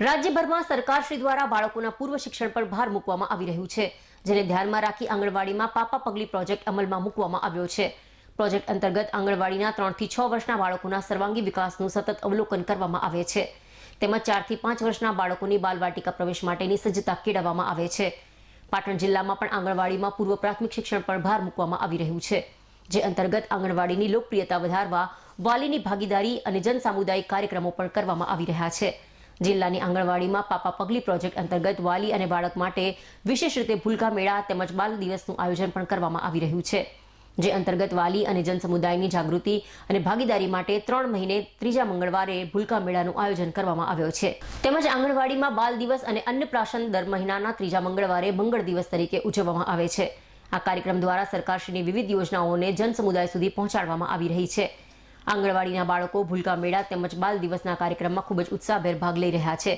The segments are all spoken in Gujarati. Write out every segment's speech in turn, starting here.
રાજ્યભરમાં સરકારશ્રી દ્વારા બાળકોના પૂર્વ શિક્ષણ પર ભાર મૂકવામાં આવી રહ્યું છે, જેને ધ્યાનમાં રાખી આંગણવાડીમાં પાપા પગલી પ્રોજેક્ટ અમલમાં મૂકવામાં આવ્યો છે. પ્રોજેક્ટ અંતર્ગત આંગણવાડીના ત્રણથી છ વર્ષના બાળકોના સર્વાંગી વિકાસનું સતત અવલોકન કરવામાં આવે છે. તેમજ ચારથી પાંચ વર્ષના બાળકોની બાલવાટિકા પ્રવેશ માટેની સજ્જતા કેળવવામાં આવે છે. પાટણ જિલ્લામાં પણ આંગણવાડીમાં પૂર્વ પ્રાથમિક શિક્ષણ પર ભાર મૂકવામાં આવી રહ્યું છે, જે અંતર્ગત આંગણવાડીની લોકપ્રિયતા વધારવા, વાલીની ભાગીદારી અને જન સામુદાયિક કાર્યક્રમો પણ કરવામાં આવી રહ્યા છે. જિલ્લાની આંગણવાડીમાં પાપા પગલી પ્રોજેક્ટ અંતર્ગત વાલી અને બાળક માટે વિશેષ રીતે ભૂલકા મેળા તેમજ બાલ દિવસનું આયોજન પણ કરવામાં આવી રહ્યું છે. જે અંતર્ગત વાલી અને જન સમુદાયની જાગૃતિ અને ભાગીદારી માટે ત્રણ મહિને ત્રીજા મંગળવારે ભૂલકા મેળાનું આયોજન કરવામાં આવ્યો છે. તેમજ આંગણવાડીમાં બાલ દિવસ અને અન્નપ્રાશન દર મહિનાના ત્રીજા મંગળવારે મંગળ દિવસ તરીકે ઉજવવામાં આવે છે. આ કાર્યક્રમ દ્વારા સરકારશ્રીની વિવિધ યોજનાઓને જન સમુદાય સુધી પહોંચાડવામાં આવી રહી છે. આંગણવાડીના બાળકો ભૂલકા મેળા તેમજ બાલ દિવસના કાર્યક્રમમાં ખૂબ જ ઉત્સાહભેર ભાગ લઈ રહ્યા છે.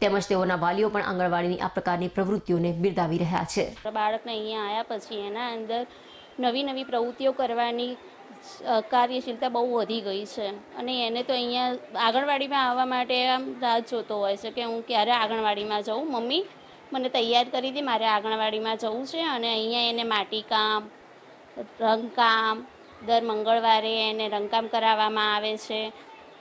તેમજ તેઓના વાલીઓ પણ આંગણવાડીની આ પ્રકારની પ્રવૃત્તિઓને બિરદાવી રહ્યા છે. બાળકને અહીંયા આવ્યા પછી એના અંદર નવી નવી પ્રવૃત્તિઓ કરવાની કાર્યશીલતા બહુ વધી ગઈ છે. અને એને તો અહીંયા આંગણવાડીમાં આવવા માટે આમ રાહ જોતો હોય છે કે હું ક્યારે આંગણવાડીમાં જાઉં? મમ્મી, મને તૈયાર કરી દે, મારે આંગણવાડીમાં જવું છે અને અહીંયા એને માટીકામ રંગકામ દર મંગળવારે એને રંગકામ કરાવવામાં આવે છે.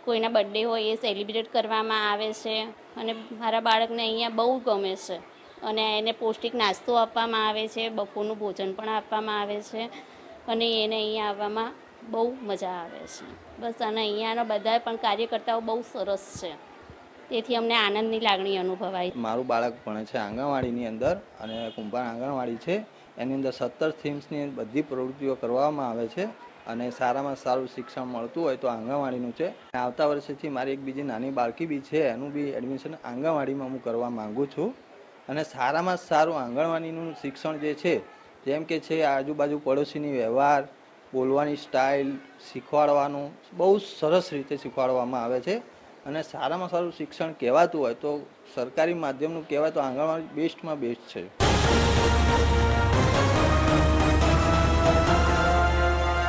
કોઈના બર્થડે હોય એ સેલિબ્રેટ કરવામાં આવે છે. અને મારા બાળકને અહીંયા બહુ ગમે છે. અને એને પૌષ્ટિક નાસ્તો આપવામાં આવે છે, બપોરનું ભોજન પણ આપવામાં આવે છે. અને એને અહીંયા આવવામાં બહુ મજા આવે છે. બસ અને અહીંયાના બધા પણ કાર્યકર્તાઓ બહુ સરસ છે. તેથી અમને આનંદની લાગણી અનુભવાય. મારું બાળક ભણે છે આંગણવાડીની અંદર અને કુંભાર આંગણવાડી છે. એની અંદર સત્તર થીમ્સની બધી પ્રવૃત્તિઓ કરવામાં આવે છે. અને સારામાં સારું શિક્ષણ મળતું હોય તો આંગણવાડીનું છે. આવતા વર્ષેથી મારી એક બીજી નાની બાળકી બી છે, એનું બી એડમિશન આંગણવાડીમાં હું કરવા માગું છું. અને સારામાં સારું આંગણવાડીનું શિક્ષણ જે છે, જેમ કે છે આજુબાજુ પડોશીની વ્યવહાર, બોલવાની સ્ટાઇલ શીખવાડવાનું, બહુ સરસ રીતે શીખવાડવામાં આવે છે. અને સારામાં સારું શિક્ષણ કહેવાતું હોય તો સરકારી માધ્યમનું કહેવાય તો આંગણવાડી બેસ્ટમાં બેસ્ટ છે.